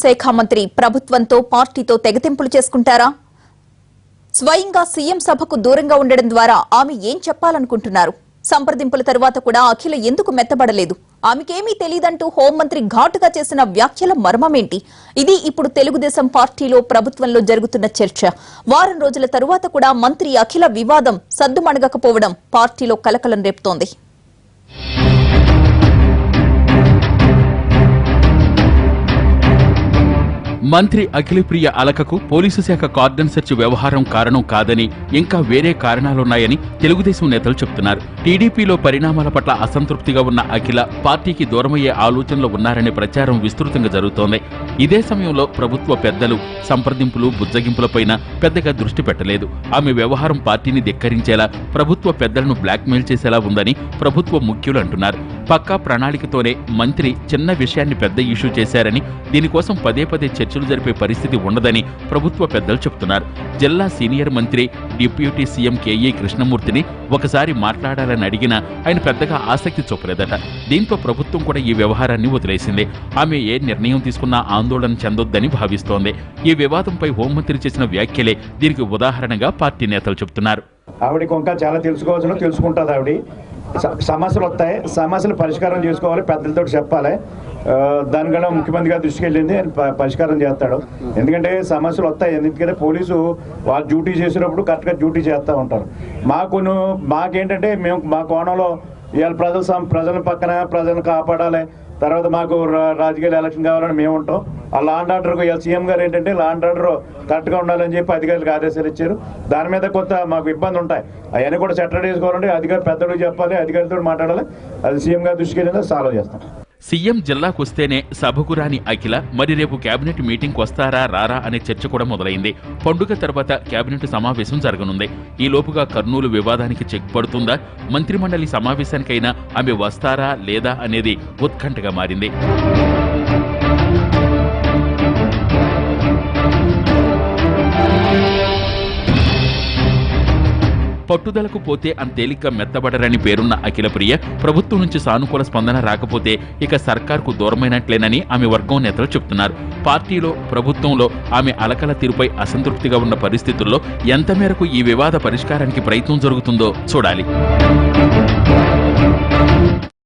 హోంశాఖ మంత్రి ప్రభుత్వంతో పార్టీతో తెగతింపులు చేసుకుంటారా? స్వయంగా సీఎం సభకు దూరంగా ఉండడం ద్వారా ఆమె ఏం చెప్పాలనుకుంటున్నారు? సంప్రదింపుల తర్వాత కూడా అఖిల ఎందుకు మెత్తబడలేదు? ఆమెకేమీ తెలియదంటూ హోంమంత్రి ఘాటుగా చేసిన వ్యాఖ్యల మర్మమేంటి? ఇది ఇప్పుడు తెలుగుదేశం పార్టీలో ప్రభుత్వంలో జరుగుతున్న చర్చ. వారం రోజుల తరువాత కూడా మంత్రి అఖిల వివాదం సద్దుమణగకపోవడం పార్టీలో కలకలం రేపుతోంది. మంత్రి అఖిలప్రియ అలకకు పోలీసు శాఖ కార్డన్ సెర్చ్ వ్యవహారం కారణం కాదని ఇంకా వేరే కారణాలున్నాయని తెలుగుదేశం నేతలు చెబుతున్నారు టీడీపీలో పరిణామాల పట్ల అసంతృప్తిగా ఉన్న అఖిల పార్టీకి దూరమయ్యే ఆలోచనలో ఉన్నారనే ప్రచారం విస్తృతంగా జరుగుతోంది. ఇదే సమయంలో ప్రభుత్వ పెద్దలు సంప్రదింపులు బుజ్జగింపులపైన పెద్దగా దృష్టి పెట్టలేదు. ఆమె వ్యవహారం పార్టీని ధిక్కరించేలా ప్రభుత్వ పెద్దలను బ్లాక్మెయిల్ చేసేలా ఉందని ప్రభుత్వ ముఖ్యులు అంటున్నారు. పక్కా ప్రణాళికతోనే మంత్రి చిన్న విషయాన్ని పెద్ద ఇష్యూ చేశారని దీనికోసం పదే పదే చర్చలు జరిపే పరిస్థితి ఉండదని ప్రభుత్వ పెద్దలు చెబుతున్నారు. జిల్లా సీనియర్ మంత్రి డిప్యూటీ సీఎం కేఏ కృష్ణమూర్తిని ఒకసారి మాట్లాడాలని అడిగినా ఆయన పెద్దగా ఆసక్తి చూపలేదట. దీంతో ప్రభుత్వం కూడా ఈ వ్యవహారాన్ని వదిలేసింది. ఆమె ఏ నిర్ణయం తీసుకున్నా ఆందోళన చెందొద్దని భావిస్తోంది. ఈ వివాదంపై హోంమంత్రి చేసిన వ్యాఖ్యలే దీనికి ఉదాహరణగా పార్టీ నేతలు చెబుతున్నారు. ఆవిడ ఇంకా చాలా తెలుసుకోవాల్సిన తెలుసుకుంటుంది ఆవిడ. సమస్యలు వస్తాయి. సమస్యలు పరిష్కారం చేసుకోవాలి. పెద్దలతో చెప్పాలి. దానికన్నా ముఖ్యమంత్రి గారి దృష్టికి వెళ్ళింది. ఆయన పరిష్కారం చేస్తాడు. ఎందుకంటే సమస్యలు వస్తాయి. ఎందుకంటే పోలీసు వాళ్ళు డ్యూటీ చేసినప్పుడు కరెక్ట్గా డ్యూటీ చేస్తూ ఉంటారు. మాకు మాకేంటంటే మేము మా కోణంలో ఇవాళ ప్రజల ప్రజల పక్కన ప్రజలను కాపాడాలి. తర్వాత మాకు రా- ఎలక్షన్ కావాలని మేము ఉంటాం. ఆ లాండ్ ఆర్డర్కు ఇవాళ సీఎం గారు ఏంటంటే లాండ్ ఆర్డర్ కరెక్ట్గా ఉండాలని చెప్పి అధికారులకు ఆదేశాలు ఇచ్చారు. దాని మీద కొంత మాకు ఇబ్బంది ఉంటాయి. అవన్నీ కూడా సెటిల్ చేసుకోవాలంటే అధికారులు పెద్దలు చెప్పాలి అధికారితో మాట్లాడాలి. అది సీఎం గారు దృష్టికి వెళ్ళిందో సాల్వ్ చేస్తాం. సీఎం జిల్లాకు వస్తేనే సభకు రాని అఖిల మరి రేపు కేబినెట్ మీటింగ్ వస్తారా రారా అనే చర్చ కూడా మొదలైంది. పండుగ తర్వాత కేబినెట్ సమావేశం జరగనుంది. ఈ లోపుగా కర్నూలు వివాదానికి చెక్ పడుతుందా? మంత్రిమండలి సమావేశానికైనా ఆమె వస్తారా లేదా అనేది ఉత్కంఠగా మారింది. పట్టుదలకు పోతే అంతేలిక మెత్తబడరని పేరున్న అఖిల ప్రియ ప్రభుత్వం నుంచి సానుకూల స్పందన రాకపోతే ఇక సర్కార్కు దూరమైనట్లేనని ఆమె వర్గం నేతలు చెబుతున్నారు పార్టీలో ప్రభుత్వంలో ఆమె అలకల తీరుపై అసంతృప్తిగా ఉన్న పరిస్థితుల్లో ఎంత మేరకు ఈ వివాద పరిష్కారానికి ప్రయత్నం జరుగుతుందో చూడాలి.